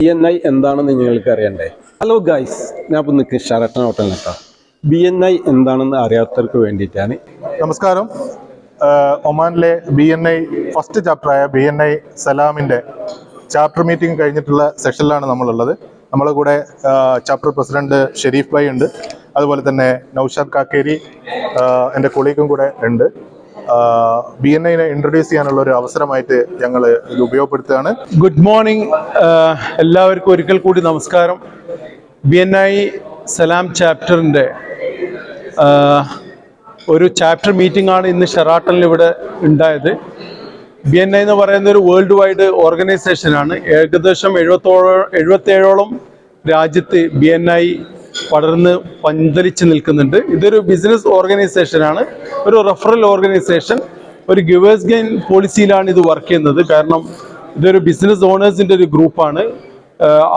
B N I എന്താണെന്ന് നിങ്ങൾക്ക് അറിയണ്ടേ? ഹലോ ഗൈസ് ഞാൻ ഇപ്പം നിൽക്കുന്നത് ഷറട്ടൻ നിൽക്കാം ബി എൻ ഐ എന്താണെന്ന് അറിയാത്തവർക്ക് വേണ്ടിയിട്ടാണ്. നമസ്കാരം. ഒമാനിലെ ബി എൻ ഐ ഫസ്റ്റ് ചാപ്റ്ററായ ബി എൻ ഐ സലാമിന്റെ ചാപ്റ്റർ മീറ്റിംഗ് കഴിഞ്ഞിട്ടുള്ള സെഷനിലാണ് നമ്മളുള്ളത്. നമ്മളെ കൂടെ ചാപ്റ്റർ പ്രസിഡന്റ് ഷെരീഫ് ഭായി ഉണ്ട്. അതുപോലെ തന്നെ നൌഷാദ് കാക്കേരി എന്റെ കൊളീഗും കൂടെ ഉണ്ട്. ബി എൻ ഐനെ ഇൻട്രൊഡ്യൂസ് ചെയ്യാനുള്ള ഒരു അവസരമായിട്ട് ഞങ്ങൾ ഇത് ഉപയോഗപ്പെടുത്തുകയാണ്. ഗുഡ് മോർണിംഗ് എല്ലാവർക്കും ഒരിക്കൽ കൂടി നമസ്കാരം. ബി എൻ ഐ സലാം ചാപ്റ്ററിന്റെ ഒരു ചാപ്റ്റർ മീറ്റിംഗ് ആണ് ഇന്ന് ഷെറാട്ടണിൽ ഇവിടെ ഉണ്ടായത്. ബി എൻ ഐ എന്ന് പറയുന്ന ഒരു വേൾഡ് വൈഡ് ഓർഗനൈസേഷനാണ് ഏകദേശം എഴുപത്തോളം എഴുപത്തേഴോളം രാജ്യത്ത് ബി എൻ ഐ പടർന്ന് പന്തലിച്ച് നിൽക്കുന്നുണ്ട്. ഇതൊരു ബിസിനസ് ഓർഗനൈസേഷനാണ് ഒരു റെഫറൽ ഓർഗനൈസേഷൻ ഒരു ഗിവേഴ്സ് ഗെയിൻ പോളിസിയിലാണ് ഇത് വർക്ക് ചെയ്യുന്നത്. കാരണം ഇതൊരു ബിസിനസ് ഓണേഴ്സിന്റെ ഒരു ഗ്രൂപ്പാണ്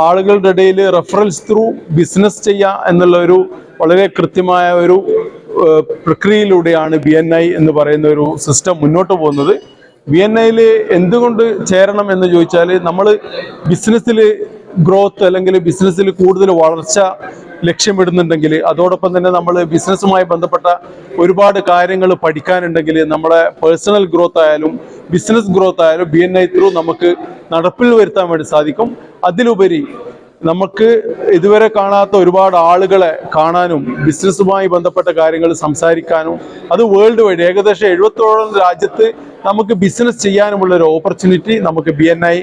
ആളുകളുടെ ഇടയിൽ റെഫറൽസ് ത്രൂ ബിസിനസ് ചെയ്യുക എന്നുള്ള ഒരു വളരെ കൃത്യമായ ഒരു പ്രക്രിയയിലൂടെയാണ് ബി എൻ ഐ എന്ന് പറയുന്ന ഒരു സിസ്റ്റം മുന്നോട്ട് പോകുന്നത്. ബി എൻ ഐയിൽ എന്തുകൊണ്ട് ചേരണം എന്ന് ചോദിച്ചാൽ നമ്മൾ ബിസിനസ്സിൽ ഗ്രോത്ത് അല്ലെങ്കിൽ ബിസിനസ്സിൽ കൂടുതൽ വളർച്ച ലക്ഷ്യമിടുന്നുണ്ടെങ്കിൽ അതോടൊപ്പം തന്നെ നമ്മൾ ബിസിനസ്സുമായി ബന്ധപ്പെട്ട ഒരുപാട് കാര്യങ്ങൾ പഠിക്കാനുണ്ടെങ്കിൽ നമ്മളെ പേഴ്സണൽ ഗ്രോത്ത് ആയാലും ബിസിനസ് ഗ്രോത്ത് ആയാലും ബി എൻ ഐ ത്രൂ നമുക്ക് നടപ്പിൽ വരുത്താൻ വേണ്ടി സാധിക്കും. അതിലുപരി നമുക്ക് ഇതുവരെ കാണാത്ത ഒരുപാട് ആളുകളെ കാണാനും ബിസിനസ്സുമായി ബന്ധപ്പെട്ട കാര്യങ്ങൾ സംസാരിക്കാനും അത് വേൾഡ് വൈഡ് ഏകദേശം എഴുപത്തോളം രാജ്യത്ത് നമുക്ക് ബിസിനസ് ചെയ്യാനുമുള്ള ഒരു ഓപ്പർച്യൂണിറ്റി നമുക്ക് ബി എൻ ഐ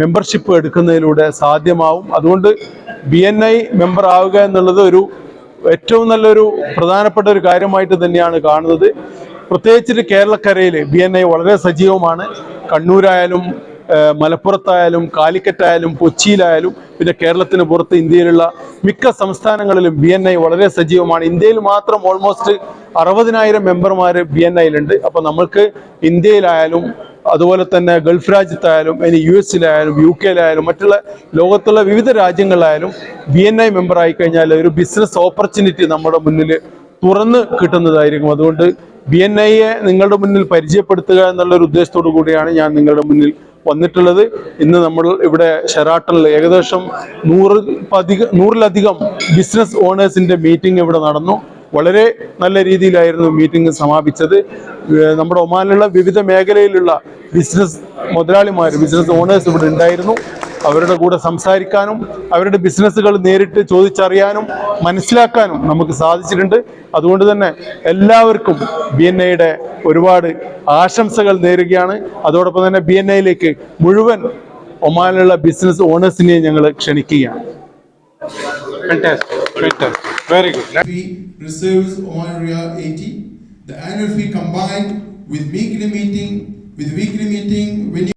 മെമ്പർഷിപ്പ് എടുക്കുന്നതിലൂടെ സാധ്യമാവും. അതുകൊണ്ട് ബി എൻ ഐ മെമ്പർ ആവുക എന്നുള്ളത് ഒരു ഏറ്റവും നല്ലൊരു പ്രധാനപ്പെട്ട ഒരു കാര്യമായിട്ട് തന്നെയാണ് കാണുന്നത്. പ്രത്യേകിച്ചിട്ട് കേരളക്കരയിൽ ബി എൻ ഐ വളരെ സജീവമാണ്. കണ്ണൂരായാലും മലപ്പുറത്തായാലും കാലിക്കറ്റായാലും കൊച്ചിയിലായാലും പിന്നെ കേരളത്തിന് പുറത്ത് ഇന്ത്യയിലുള്ള മിക്ക സംസ്ഥാനങ്ങളിലും ബി എൻ ഐ വളരെ സജീവമാണ്. ഇന്ത്യയിൽ മാത്രം ഓൾമോസ്റ്റ് അറുപതിനായിരം മെമ്പർമാർ ബി എൻ ഐയിലുണ്ട് അപ്പോൾ നമ്മൾക്ക് ഇന്ത്യയിലായാലും അതുപോലെ തന്നെ ഗൾഫ് രാജ്യത്തായാലും ഇനി യു എസിലായാലും യു കെയിലായാലും മറ്റുള്ള ലോകത്തുള്ള വിവിധ രാജ്യങ്ങളിലായാലും ബി എൻ ഐ മെമ്പർ ആയി കഴിഞ്ഞാൽ ഒരു ബിസിനസ് ഓപ്പർച്യൂണിറ്റി നമ്മുടെ മുന്നിൽ തുറന്ന് കിട്ടുന്നതായിരിക്കും. അതുകൊണ്ട് ബി എൻ ഐയെ നിങ്ങളുടെ മുന്നിൽ പരിചയപ്പെടുത്തുക എന്നുള്ള ഒരു ഉദ്ദേശത്തോടു കൂടിയാണ് ഞാൻ നിങ്ങളുടെ മുന്നിൽ വന്നിട്ടുള്ളത്. ഇന്ന് നമ്മൾ ഇവിടെ ഷെറാട്ടണിൽ ഏകദേശം നൂറ് അധികം നൂറിലധികം ബിസിനസ് ഓണേഴ്സിന്റെ മീറ്റിംഗ് ഇവിടെ നടന്നു. വളരെ നല്ല രീതിയിലായിരുന്നു മീറ്റിംഗ് സമാപിച്ചത്. നമ്മുടെ ഒമാനിലുള്ള വിവിധ മേഖലയിലുള്ള ബിസിനസ് മുതലാളിമാർ ബിസിനസ് ഓണേഴ്സ് ഇവിടെ ഉണ്ടായിരുന്നു. അവരുടെ കൂടെ സംസാരിക്കാനും അവരുടെ ബിസിനസ്സുകൾ നേരിട്ട് ചോദിച്ചറിയാനും മനസ്സിലാക്കാനും നമുക്ക് സാധിച്ചിട്ടുണ്ട്. അതുകൊണ്ട് തന്നെ എല്ലാവർക്കും ബി എൻ ഐയുടെ ഒരുപാട് ആശംസകൾ നേരുകയാണ്. അതോടൊപ്പം തന്നെ ബി എൻ ഐയിലേക്ക് മുഴുവൻ ഒമാനിലുള്ള ബിസിനസ് ഓണേഴ്സിനെയും ഞങ്ങൾ ക്ഷണിക്കുകയാണ്. Very good. Fee reserves on Ria 80. The annual fee combined with weekly meeting, with weekly meeting, when